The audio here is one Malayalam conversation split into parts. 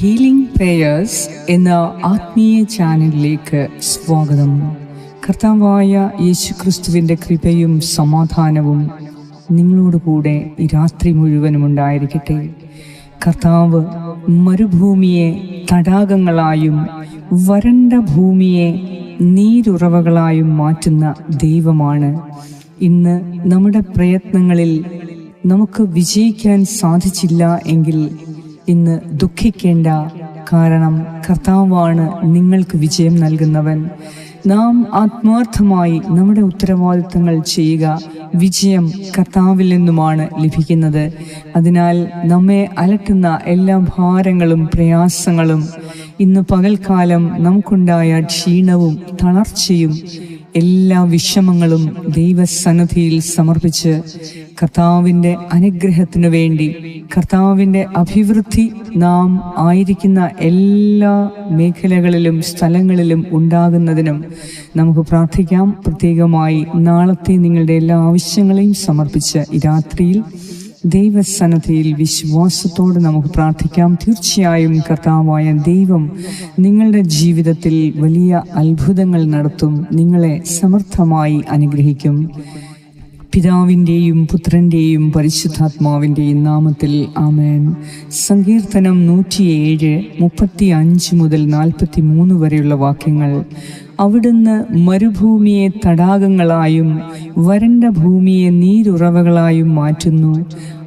ഹീലിംഗ് പ്രേയേഴ്സ് എന്ന ആത്മീയ ചാനലിലേക്ക് സ്വാഗതം. കർത്താവായ യേശുക്രിസ്തുവിന്റെ കൃപയും സമാധാനവും നിങ്ങളോട് കൂടെ ഈ രാത്രി മുഴുവനും ഉണ്ടായിരിക്കട്ടെ. കർത്താവ് മരുഭൂമിയെ തടാകങ്ങളായും വരണ്ട ഭൂമിയെ നീരുറവകളായും മാറ്റുന്ന ദൈവമാണ്. ഇന്ന് നമ്മുടെ പ്രയത്നങ്ങളിൽ നമുക്ക് വിജയിക്കാൻ സാധിച്ചില്ല എങ്കിൽ ഇന്ന് ദുഃഖിക്കേണ്ട കാരണം കർത്താവാണ് നിങ്ങൾക്ക് വിജയം നൽകുന്നവൻ. നാം ആത്മാർത്ഥമായി നമ്മുടെ ഉത്തരവാദിത്തങ്ങൾ ചെയ്യുക വിജയം കർത്താവിൽ നിന്നുമാണ് ലഭിക്കുന്നത്. അതിനാൽ നമ്മെ അലട്ടുന്ന എല്ലാ ഭാരങ്ങളും പ്രയാസങ്ങളും ഇന്ന് പകൽക്കാലം നമുക്കുണ്ടായ ക്ഷീണവും തളർച്ചയും എല്ലാ വിഷമങ്ങളും ദൈവസന്നദ്ധിയിൽ സമർപ്പിച്ച് കർത്താവിന്റെ അനുഗ്രഹത്തിനു വേണ്ടി കർത്താവിന്റെ അഭിവൃദ്ധി നാം ആയിരിക്കുന്ന എല്ലാ മേഖലകളിലും സ്ഥലങ്ങളിലും ഉണ്ടാകുന്നതിനും നമുക്ക് പ്രാർത്ഥിക്കാം. പ്രത്യേകമായി നാളത്തെ നിങ്ങളുടെ എല്ലാ ആവശ്യങ്ങളെയും സമർപ്പിച്ച് ഈ രാത്രിയിൽ ദൈവസന്നദ്ധയിൽ വിശ്വാസത്തോട് നമുക്ക് പ്രാർത്ഥിക്കാം. തീർച്ചയായും കർത്താവായ ദൈവം നിങ്ങളുടെ ജീവിതത്തിൽ വലിയ അത്ഭുതങ്ങൾ നടത്തും. നിങ്ങളെ സമർത്ഥമായി അനുഗ്രഹിക്കും. പിതാവിന്റെയും പുത്രന്റെയും പരിശുദ്ധാത്മാവിന്റെയും നാമത്തിൽ ആമേൻ. സങ്കീർത്തനം നൂറ്റിയേഴ് മുപ്പത്തി അഞ്ച് മുതൽ നാൽപ്പത്തി മൂന്ന് വരെയുള്ള വാക്യങ്ങൾ. അവിടുന്ന് മരുഭൂമിയെ തടാകങ്ങളായും വരണ്ട ഭൂമിയെ നീരുറവകളായും മാറ്റുന്നു.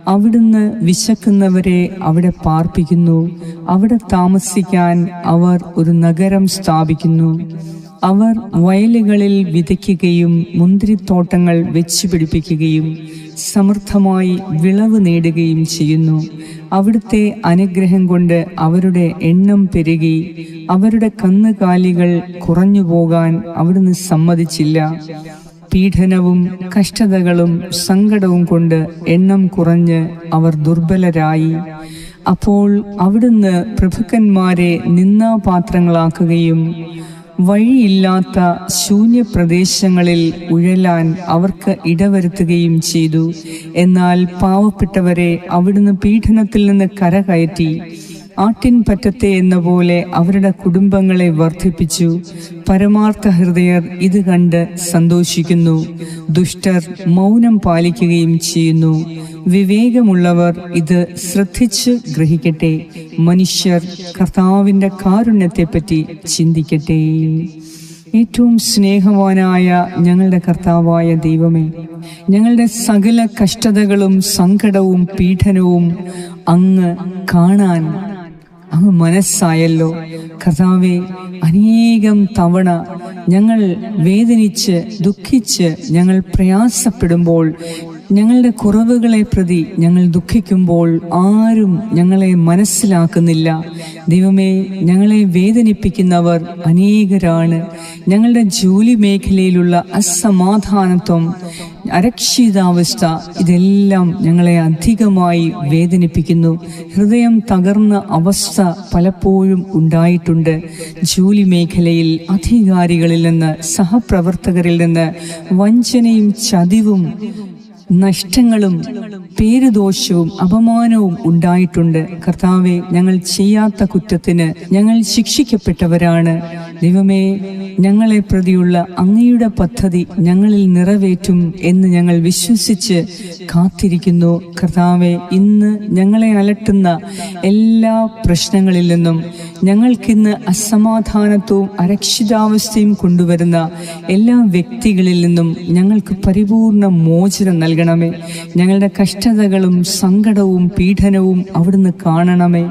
അവിടുന്ന് വിശക്കുന്നവരെ അവിടെ പാർപ്പിക്കുന്നു. അവിടെ താമസിക്കാൻ അവർ ഒരു നഗരം സ്ഥാപിക്കുന്നു. അവർ വയലുകളിൽ വിതയ്ക്കുകയും മുന്തിരിത്തോട്ടങ്ങൾ വെച്ചു പിടിപ്പിക്കുകയും സമൃദ്ധമായി വിളവ് നേടുകയും ചെയ്യുന്നു. അവിടുത്തെ അനുഗ്രഹം കൊണ്ട് അവരുടെ എണ്ണം പെരുകി അവരുടെ കന്നുകാലികൾ കുറഞ്ഞു പോകാൻ അവിടുന്ന് സമ്മതിച്ചില്ല. പീഡനവും കഷ്ടതകളും സങ്കടവും കൊണ്ട് എണ്ണം കുറഞ്ഞ് അവർ ദുർബലരായി. അപ്പോൾ അവിടുന്ന് പ്രഭുക്കന്മാരെ നിന്നാപാത്രങ്ങളാക്കുകയും വഴിയില്ലാത്ത ശൂന്യപ്രദേശങ്ങളിൽ ഉഴലാൻ അവർക്ക് ഇടവരുത്തുകയും ചെയ്തു. എന്നാൽ പാവപ്പെട്ടവരെ അവിടുന്ന് പീഡനത്തിൽ നിന്ന് കരകയറ്റി. ആട്ടിൻ പറ്റത്തെ എന്ന പോലെ അവരുടെ കുടുംബങ്ങളെ വർദ്ധിപ്പിച്ചു. പരമാർത്ഥ ഹൃദയർ ഇത് കണ്ട് സന്തോഷിക്കുന്നു. ദുഷ്ടർ മൗനം പാലിക്കുകയും ചെയ്യുന്നു. വിവേകമുള്ളവർ ഇത് ശ്രദ്ധിച്ച് ഗ്രഹിക്കട്ടെ. മനുഷ്യർ കർത്താവിന്റെ കാരുണ്യത്തെപ്പറ്റി ചിന്തിക്കട്ടെ. ഏറ്റവും സ്നേഹവാനായ ഞങ്ങളുടെ കർത്താവായ ദൈവമേ ഞങ്ങളുടെ സകല കഷ്ടതകളും സങ്കടവും പീഡനവും അങ്ങ് കാണാൻ അങ്ങ് മനസ്സായല്ലോ. കർത്താവെ അനേകം തവണ ഞങ്ങൾ വേദനിച്ച് ദുഃഖിച്ച് ഞങ്ങൾ പ്രയാസപ്പെടുമ്പോൾ ഞങ്ങളുടെ കുറവുകളെ പ്രതി ഞങ്ങൾ ദുഃഖിക്കുമ്പോൾ ആരും ഞങ്ങളെ മനസ്സിലാക്കുന്നില്ല. ദൈവമേ ഞങ്ങളെ വേദനിപ്പിക്കുന്നവർ അനേകരാണ്. ഞങ്ങളുടെ ജോലി മേഖലയിലുള്ള അസമാധാനത്വം അരക്ഷിതാവസ്ഥ ഇതെല്ലാം ഞങ്ങളെ അധികമായി വേദനിപ്പിക്കുന്നു. ഹൃദയം തകർന്ന അവസ്ഥ പലപ്പോഴും ഉണ്ടായിട്ടുണ്ട്. ജോലി മേഖലയിൽ അധികാരികളിൽ നിന്ന് സഹപ്രവർത്തകരിൽ നിന്ന് വഞ്ചനയും ചതിവും നഷ്ടങ്ങളും പേരുദോഷവും അപമാനവും ഉണ്ടായിട്ടുണ്ട്. കർത്താവെ ഞങ്ങൾ ചെയ്യാത്ത കുറ്റത്തിന് ഞങ്ങൾ ശിക്ഷിക്കപ്പെട്ടവരാണ്. ദൈവമേ ഞങ്ങളെ പ്രതിയുള്ള അങ്ങയുടെ പദ്ധതി ഞങ്ങളിൽ നിറവേറ്റും എന്ന് ഞങ്ങൾ വിശ്വസിച്ച് കാത്തിരിക്കുന്നു. കർത്താവെ ഇന്ന് ഞങ്ങളെ അലട്ടുന്ന എല്ലാ പ്രശ്നങ്ങളിൽ നിന്നും ഞങ്ങൾക്കിന്ന് അസമാധാനത്വവും അരക്ഷിതാവസ്ഥയും കൊണ്ടുവരുന്ന എല്ലാ വ്യക്തികളിൽ നിന്നും ഞങ്ങൾക്ക് പരിപൂർണ മോചനം നൽകണമേ. ഞങ്ങളുടെ കഷ്ടതകളും സങ്കടവും പീഡനവും അവിടുന്ന് കാണണമേ.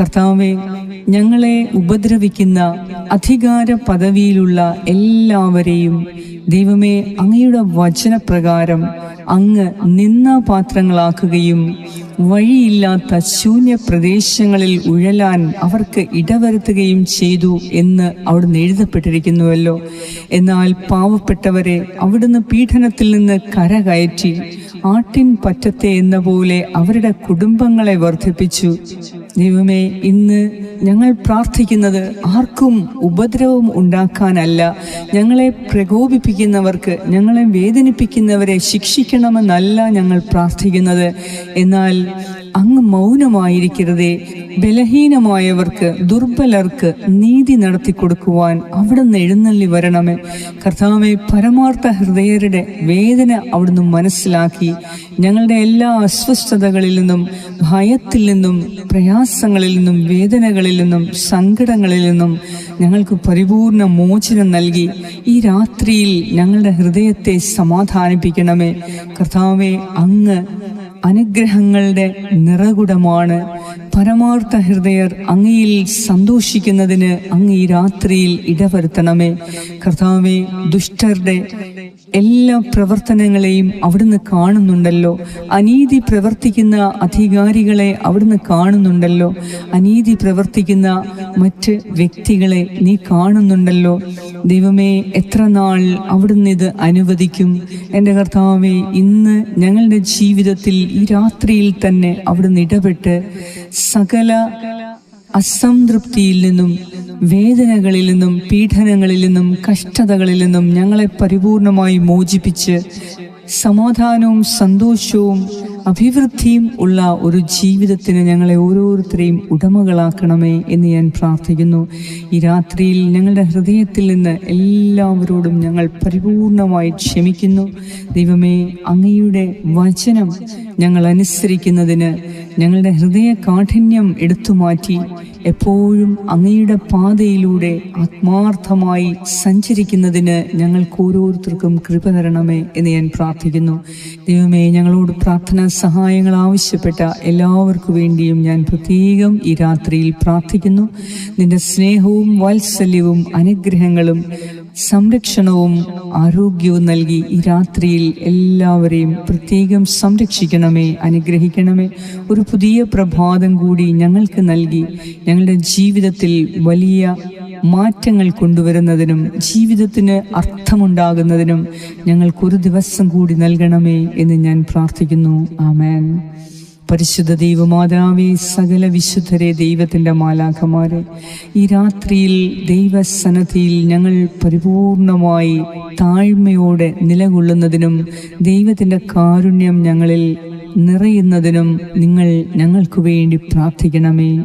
കർത്താവെ ഞങ്ങളെ ഉപദ്രവിക്കുന്ന അധികാര പദവിയിലുള്ള എല്ലാവരെയും ദൈവമേ അങ്ങയുടെ വചനപ്രകാരം അങ്ങ് നിന്ന പാത്രങ്ങളാക്കുകയും വഴിയില്ലാത്ത ശൂന്യ പ്രദേശങ്ങളിൽ ഉഴലാൻ അവർക്ക് ഇടവരുത്തുകയും ചെയ്തു എന്ന് അവിടുന്ന് എഴുതപ്പെട്ടിരിക്കുന്നുവല്ലോ. എന്നാൽ പാവപ്പെട്ടവരെ അവിടുന്ന് പീഡനത്തിൽ നിന്ന് കരകയറ്റി ആട്ടിൻ പറ്റത്തെ എന്ന പോലെ അവരുടെ കുടുംബങ്ങളെ വർദ്ധിപ്പിച്ചു. ദൈവമേ ഇന്ന് ഞങ്ങൾ പ്രാർത്ഥിക്കുന്നത് ആർക്കും ഉപദ്രവം ഉണ്ടാക്കാനല്ല. ഞങ്ങളെ പ്രകോപിപ്പിക്കുന്നവർക്ക് ഞങ്ങളെ വേദനിപ്പിക്കുന്നവരെ ശിക്ഷിക്കണമെന്നല്ല ഞങ്ങൾ പ്രാർത്ഥിക്കുന്നത്. എന്നാൽ അങ്ങ് മൗനമായിരിക്കരുതേ. ബലഹീനമായവർക്ക് ദുർബലർക്ക് നീതി നടത്തി കൊടുക്കുവാൻ അവിടുന്ന് എഴുന്നള്ളി വരണമേ. കർത്താവെ പരമാർത്ഥ ഹൃദയരുടെ വേദന അവിടുന്ന് മനസ്സിലാക്കി. ഞങ്ങളുടെ എല്ലാ അസ്വസ്ഥതകളിൽ നിന്നും ഭയത്തിൽ നിന്നും പ്രയാസങ്ങളിൽ നിന്നും വേദനകളിൽ നിന്നും സങ്കടങ്ങളിൽ നിന്നും ഞങ്ങൾക്ക് പരിപൂർണ മോചനം നൽകി. ഈ രാത്രിയിൽ ഞങ്ങളുടെ ഹൃദയത്തെ സമാധാനിപ്പിക്കണമേ. കർത്താവെ അങ്ങ് അനുഗ്രഹങ്ങളുടെ നിറകുടമാണ്. പരമാർത്ഥ ഹൃദയർ അങ്ങയിൽ സന്തോഷിക്കുന്നതിന് അങ്ങ് ഈ രാത്രിയിൽ ഇടവരുത്തണമേ. കർത്താവെ ദുഷ്ടരുടെ എല്ലാ പ്രവർത്തനങ്ങളെയും അവിടുന്ന് കാണുന്നുണ്ടല്ലോ. അനീതി പ്രവർത്തിക്കുന്ന അധികാരികളെ അവിടുന്ന് കാണുന്നുണ്ടല്ലോ. അനീതി പ്രവർത്തിക്കുന്ന മറ്റ് വ്യക്തികളെ നീ കാണുന്നുണ്ടല്ലോ. ദൈവമേ എത്ര നാൾ അവിടുന്ന് ഇത് അനുവദിക്കും? എന്റെ കർത്താവെ ഇന്ന് ഞങ്ങളുടെ ജീവിതത്തിൽ ഈ രാത്രിയിൽ തന്നെ അവിടുന്ന് ഇടപെട്ട് സകല അസംതൃപ്തിയിൽ നിന്നും വേദനകളിൽ നിന്നും പീഡനങ്ങളിൽ നിന്നും കഷ്ടതകളിൽ നിന്നും ഞങ്ങളെ പരിപൂർണമായി മോചിപ്പിച്ച് സമാധാനവും സന്തോഷവും അഭിവൃദ്ധിയും ഉള്ള ഒരു ജീവിതത്തിന് ഞങ്ങളെ ഓരോരുത്തരെയും ഉടമകളാക്കണമേ എന്ന് ഞാൻ പ്രാർത്ഥിക്കുന്നു. ഈ രാത്രിയിൽ ഞങ്ങളുടെ ഹൃദയത്തിൽ നിന്ന് എല്ലാവരോടും ഞങ്ങൾ പരിപൂർണമായി ക്ഷമിക്കുന്നു. ദൈവമേ അങ്ങയുടെ വചനം ഞങ്ങൾ അനുസരിക്കുന്നതിന് ഞങ്ങളുടെ ഹൃദയ കാഠിന്യം എടുത്തു മാറ്റി എപ്പോഴും അങ്ങയുടെ പാതയിലൂടെ ആത്മാർത്ഥമായി സഞ്ചരിക്കുന്നതിന് ഞങ്ങൾക്ക് ഓരോരുത്തർക്കും കൃപ തരണമേ എന്ന് ഞാൻ പ്രാർത്ഥിക്കുന്നു. ദൈവമേ ഞങ്ങളോട് പ്രാർത്ഥനാ സഹായങ്ങൾ ആവശ്യപ്പെട്ട എല്ലാവർക്കു വേണ്ടിയും ഞാൻ പ്രത്യേകം ഈ രാത്രിയിൽ പ്രാർത്ഥിക്കുന്നു. നിന്റെ സ്നേഹവും വാത്സല്യവും അനുഗ്രഹങ്ങളും സംരക്ഷണവും ആരോഗ്യവും നൽകി ഈ രാത്രിയിൽ എല്ലാവരെയും പ്രത്യേകം സംരക്ഷിക്കണമേ അനുഗ്രഹിക്കണമേ. ഒരു പുതിയ പ്രഭാതം കൂടി ഞങ്ങൾക്ക് നൽകി ഞങ്ങളുടെ ജീവിതത്തിൽ വലിയ മാറ്റങ്ങൾ കൊണ്ടുവരുന്നതിനും ജീവിതത്തിന് അർത്ഥമുണ്ടാകുന്നതിനും ഞങ്ങൾക്കൊരു ദിവസം കൂടി നൽകണമേ എന്ന് ഞാൻ പ്രാർത്ഥിക്കുന്നു. ആമേൻ. പരിശുദ്ധ ദൈവമാതാവേ സകല വിശുദ്ധരെ ദൈവത്തിന്റെ മാലാഖമാരെ ഈ രാത്രിയിൽ ദൈവസന്നദ്ധിയിൽ ഞങ്ങൾ പരിപൂർണമായി താഴ്മയോടെ നിലകൊള്ളുന്നതിനും ദൈവത്തിന്റെ കാരുണ്യം ഞങ്ങളിൽ നിറയുന്നതിനും നിങ്ങൾ ഞങ്ങൾക്ക് വേണ്ടി പ്രാർത്ഥിക്കണമേ.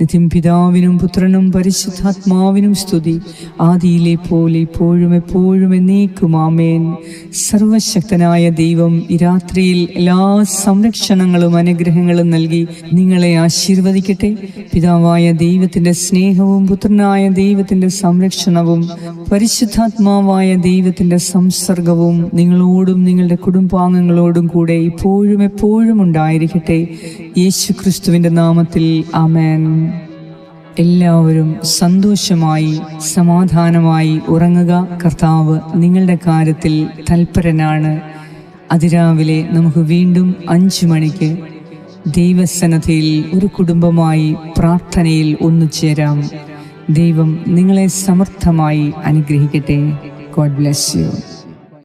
നിത്യം പിതാവിനും പുത്രനും പരിശുദ്ധാത്മാവിനും സ്തുതി. ആദിയിലെ പോലെ ഇപ്പോഴും എപ്പോഴും എന്നേക്കും ആമേൻ. സർവശക്തനായ ദൈവം ഈ രാത്രിയിൽ എല്ലാ സംരക്ഷണങ്ങളും അനുഗ്രഹങ്ങളും നൽകി നിങ്ങളെ ആശീർവദിക്കട്ടെ. പിതാവായ ദൈവത്തിന്റെ സ്നേഹവും പുത്രനായ ദൈവത്തിന്റെ സംരക്ഷണവും പരിശുദ്ധാത്മാവായ ദൈവത്തിന്റെ സംസർഗവും നിങ്ങളോടും നിങ്ങളുടെ കുടുംബാംഗങ്ങളോടും കൂടെ ഇപ്പോഴും എപ്പോഴും ഉണ്ടായിരിക്കട്ടെ. യേശു ക്രിസ്തുവിന്റെ നാമത്തിൽ ആമേൻ. എല്ലാവരും സന്തോഷമായി സമാധാനമായി ഉറങ്ങുക. കർത്താവ് നിങ്ങളുടെ കാര്യത്തിൽ തൽപരനാണ്. അതിരാവിലെ നമുക്ക് വീണ്ടും അഞ്ചു മണിക്ക് ദൈവസന്നദ്ധയിൽ ഒരു കുടുംബമായി പ്രാർത്ഥനയിൽ ഒന്നുചേരാം ദൈവം നിങ്ങളെ സമർത്ഥമായി അനുഗ്രഹിക്കട്ടെ. God bless you